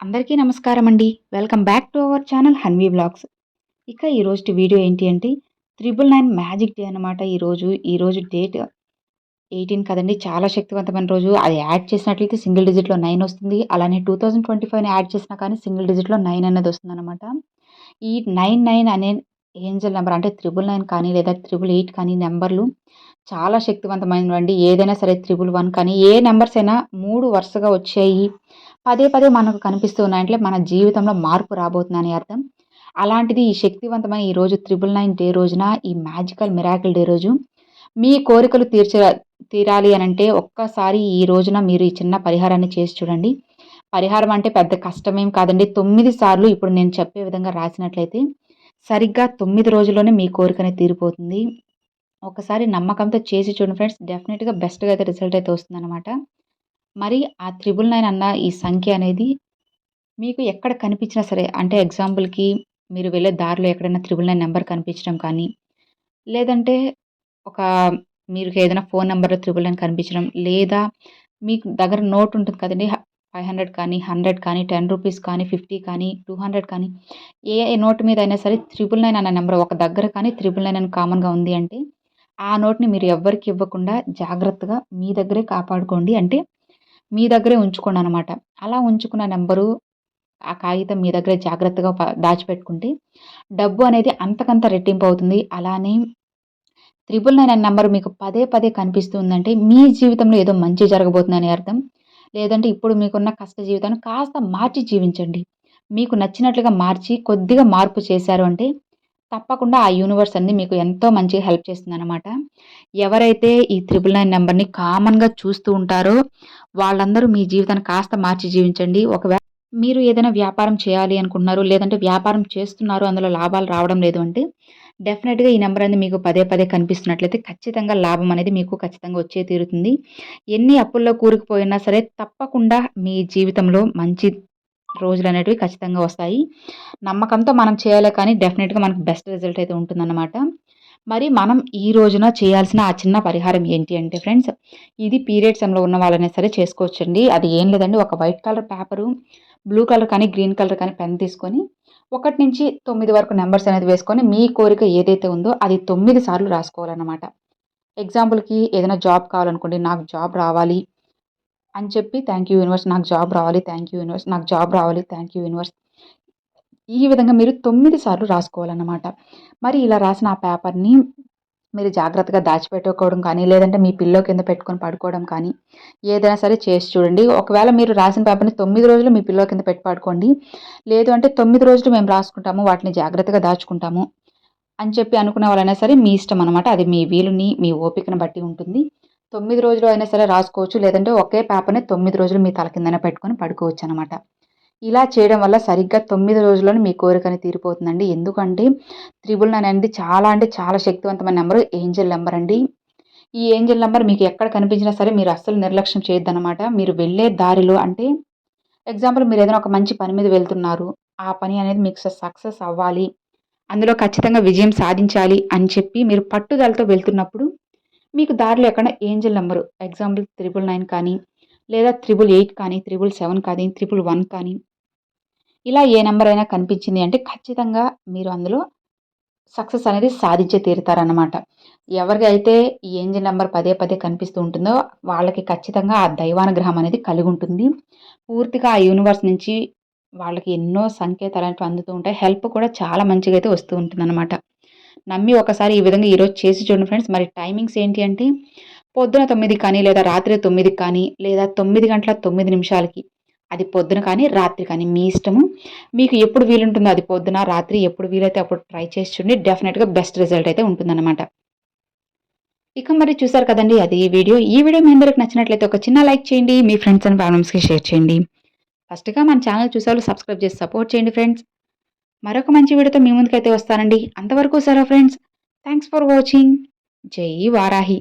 అందరికీ నమస్కారం అండి welcome back to our channel Hanvi vlogs. ఇక ఈరోజు వీడియో ఏంటి అంటే త్రిబుల్ నైన్ మ్యాజిక్ డే అనమాట ఈరోజు ఈరోజు డేట్ ఎయిటీన్ కదండి. చాలా శక్తివంతమైన రోజు. అది యాడ్ చేసినట్లయితే సింగిల్ డిజిట్లో నైన్ వస్తుంది. అలానే టూ థౌజండ్ ట్వంటీ ఫైవ్ని యాడ్ చేసినా కానీ సింగిల్ డిజిట్లో నైన్ అనేది వస్తుంది అనమాట ఈ నైన్ నైన్ అనే ఏంజల్ నెంబర్ అంటే త్రిబుల్ నైన్ కానీ లేదా త్రిబుల్ ఎయిట్ కానీ నెంబర్లు చాలా శక్తివంతమైనవండి. ఏదైనా సరే త్రిబుల్ వన్ కానీ ఏ నెంబర్స్ అయినా మూడు వరుసగా వచ్చాయి. పదే పదే మనకు కనిపిస్తూ ఉన్నాయంటే మన జీవితంలో మార్పు రాబోతుందని అర్థం. అలాంటిది ఈ శక్తివంతమైన ఈ రోజు త్రిబుల్ నైన్ డే రోజున ఈ మ్యాజికల్ మిరాకిల్ డే రోజు మీ కోరికలు తీర్చ తీరాలి అని అంటే ఒక్కసారి ఈ రోజున మీరు ఈ చిన్న పరిహారాన్ని చేసి చూడండి. పరిహారం అంటే పెద్ద కష్టమేం కాదండి. తొమ్మిది సార్లు ఇప్పుడు నేను చెప్పే విధంగా రాసినట్లయితే సరిగ్గా తొమ్మిది రోజుల్లోనే మీ కోరికనే తీరిపోతుంది. ఒకసారి నమ్మకంతో చేసి చూడండి ఫ్రెండ్స్. డెఫినెట్గా బెస్ట్గా అయితే రిజల్ట్ అయితే వస్తుందన్నమాట. మరి ఆ త్రిబుల్ నైన్ అన్న ఈ సంఖ్య అనేది మీకు ఎక్కడ కనిపించినా సరే అంటే ఎగ్జాంపుల్కి మీరు వెళ్ళే దారిలో ఎక్కడైనా త్రిబుల్ నైన్ నెంబర్ కనిపించడం కానీ లేదంటే ఒక మీరు ఏదైనా ఫోన్ నెంబర్లో త్రిబుల్ నైన్ కనిపించడం లేదా మీకు దగ్గర నోట్ ఉంటుంది కదండి ఫైవ్ హండ్రెడ్ కానీ హండ్రెడ్ కానీ టెన్ రూపీస్ కానీ ఫిఫ్టీ కానీ టూ హండ్రెడ్ కానీ ఏ నోట్ మీద అయినా సరే త్రిబుల్ నైన్ అన్న నెంబర్ ఒక దగ్గర కానీ త్రిబుల్ నైన్ అని కామన్గా ఉంది అంటే ఆ నోట్ని మీరు ఎవ్వరికి ఇవ్వకుండా జాగ్రత్తగా మీ దగ్గరే కాపాడుకోండి. అంటే మీ దగ్గరే ఉంచుకోండి అనమాట అలా ఉంచుకున్న నెంబరు ఆ కాగితం మీ దగ్గరే జాగ్రత్తగా దాచిపెట్టుకుంటే డబ్బు అనేది అంతకంత రెట్టింపు అవుతుంది. అలానే త్రిబుల్ నైన్ అనే నెంబర్ మీకు పదే పదే కనిపిస్తుందంటే మీ జీవితంలో ఏదో మంచి జరగబోతుందని అర్థం. లేదంటే ఇప్పుడు మీకున్న కష్ట జీవితాన్ని కాస్త మార్చి జీవించండి. మీకు నచ్చినట్లుగా మార్చి కొద్దిగా మార్పు చేశారు అంటే తప్పకుండా ఆ యూనివర్స్ అన్ని మీకు ఎంతో మంచిగా హెల్ప్ చేస్తుందన్నమాట. ఎవరైతే ఈ త్రిబుల్ నైన్ నెంబర్ని కామన్గా చూస్తూ ఉంటారో వాళ్ళందరూ మీ జీవితాన్ని కాస్త మార్చి జీవించండి. ఒకవేళ మీరు ఏదైనా వ్యాపారం చేయాలి అనుకుంటున్నారు లేదంటే వ్యాపారం చేస్తున్నారు అందులో లాభాలు రావడం లేదు అంటే డెఫినెట్గా ఈ నెంబర్ అనేది మీకు పదే పదే కనిపిస్తున్నట్లయితే ఖచ్చితంగా లాభం అనేది మీకు ఖచ్చితంగా వచ్చే తీరుతుంది. ఎన్ని అప్పుల్లో కూరుకుపోయినా సరే తప్పకుండా మీ జీవితంలో మంచి రోజులు అనేటివి ఖచ్చితంగా వస్తాయి. నమ్మకంతో మనం చేయాలి కానీ డెఫినెట్గా మనకు బెస్ట్ రిజల్ట్ అయితే ఉంటుందన్నమాట. మరి మనం ఈ రోజున చేయాల్సిన ఆ చిన్న పరిహారం ఏంటి అంటే ఫ్రెండ్స్ ఇది పీరియడ్స్ టైంలో ఉన్న వాళ్ళనే సరే చేసుకోవచ్చండి. అది ఏం లేదండి ఒక white colour paper blue colour కానీ గ్రీన్ కలర్ కానీ పెన్ తీసుకొని ఒకటి నుంచి తొమ్మిది వరకు నెంబర్స్ అనేది వేసుకొని మీ కోరిక ఏదైతే ఉందో అది తొమ్మిది సార్లు రాసుకోవాలన్నమాట. ఎగ్జాంపుల్కి ఏదైనా జాబ్ కావాలనుకోండి నాకు జాబ్ రావాలి అని చెప్పి థ్యాంక్ యూ యూనివర్స్ నాకు జాబ్ రావాలి. థ్యాంక్ యూ యూనివర్స్ నాకు జాబ్ రావాలి. థ్యాంక్ యూ యూనివర్స్ ఈ విధంగా మీరు తొమ్మిది సార్లు రాసుకోవాలన్నమాట. మరి ఇలా రాసిన ఆ పేపర్ని మీరు జాగ్రత్తగా దాచిపెట్టుకోవడం కానీ లేదంటే మీ పిల్లో కింద పెట్టుకొని పడుకోవడం కానీ ఏదైనా సరే చేసి చూడండి. ఒకవేళ మీరు రాసిన పేపర్ని తొమ్మిది రోజులు మీ పిల్లో కింద పెట్టి పడుకోండి. లేదు అంటే తొమ్మిది రోజులు మేము రాసుకుంటాము వాటిని జాగ్రత్తగా దాచుకుంటాము అని చెప్పి అనుకునే వాళ్ళైనా సరే మీ ఇష్టం అనమాట అది మీ వీలుని మీ ఓపికను బట్టి ఉంటుంది. తొమ్మిది రోజులు అయినా సరే రాసుకోవచ్చు. లేదంటే ఒకే పేపర్ని తొమ్మిది రోజులు మీ తల కిందనే పెట్టుకొని పడుకోవచ్చు అనమాట ఇలా చేయడం వల్ల సరిగ్గా తొమ్మిది రోజుల్లోనే మీ కోరికని తీరిపోతుందండి. ఎందుకంటే త్రిబుల్ నైన్ అనేది చాలా అంటే చాలా శక్తివంతమైన నెంబర్ ఏంజల్ నెంబర్ అండి. ఈ ఏంజల్ నెంబర్ మీకు ఎక్కడ కనిపించినా సరే మీరు అస్సలు నిర్లక్ష్యం చేయొద్దనమాట మీరు వెళ్ళే దారిలో అంటే ఎగ్జాంపుల్ మీరు ఏదైనా ఒక మంచి పని మీద వెళ్తున్నారు. ఆ పని అనేది మీకు సక్సెస్ అవ్వాలి. అందులో ఖచ్చితంగా విజయం సాధించాలి అని చెప్పి మీరు పట్టుదలతో వెళ్తున్నప్పుడు మీకు దారిలో ఎక్కడ angel number example triple nine కానీ లేదా త్రిబుల్ ఎయిట్ కానీ త్రిబుల్ సెవెన్ కానీ త్రిబుల్ వన్ కానీ ఇలా ఏ నెంబర్ అయినా కనిపించింది అంటే ఖచ్చితంగా మీరు అందులో సక్సెస్ అనేది సాధించే తీరుతారనమాట ఎవరికి అయితే ఈ ఏంజిన్ నెంబర్ పదే పదే కనిపిస్తూ ఉంటుందో వాళ్ళకి ఖచ్చితంగా ఆ దైవానుగ్రహం అనేది కలిగి ఉంటుంది. పూర్తిగా ఆ యూనివర్స్ నుంచి వాళ్ళకి ఎన్నో సంకేతాలు అందుతూ ఉంటాయి. హెల్ప్ కూడా చాలా మంచిగా అయితే వస్తూ ఉంటుందన్నమాట. నమ్మి ఒకసారి ఈ విధంగా ఈరోజు చేసి చూడండి ఫ్రెండ్స్. మరి టైమింగ్స్ ఏంటి అంటే పొద్దున తొమ్మిది కానీ లేదా రాత్రి తొమ్మిదికి కానీ లేదా తొమ్మిది గంటల తొమ్మిది నిమిషాలకి. అది పొద్దున కానీ రాత్రి కానీ మీ ఇష్టము. మీకు ఎప్పుడు వీలుంటుందో అది పొద్దున రాత్రి ఎప్పుడు వీలైతే అప్పుడు ట్రై చేసి చూడండి. డెఫినెట్గా బెస్ట్ రిజల్ట్ అయితే ఉంటుందన్నమాట. ఇక మరి చూసారు కదండి అది ఈ వీడియో. ఈ వీడియో మీ అందరికి నచ్చినట్లయితే ఒక చిన్న లైక్ చేయండి మీ ఫ్రెండ్స్ అండ్ ఫ్యామిలీస్కి షేర్ చేయండి. ఫస్ట్గా మన ఛానల్ చూసారు సబ్స్క్రైబ్ చేసి సపోర్ట్ చేయండి ఫ్రెండ్స్. మరొక మంచి వీడియోతో మీ ముందుకైతే వస్తానండి. అంతవరకు సరే ఫ్రెండ్స్ థ్యాంక్స్ ఫర్ వాచింగ్ జై వారాహి.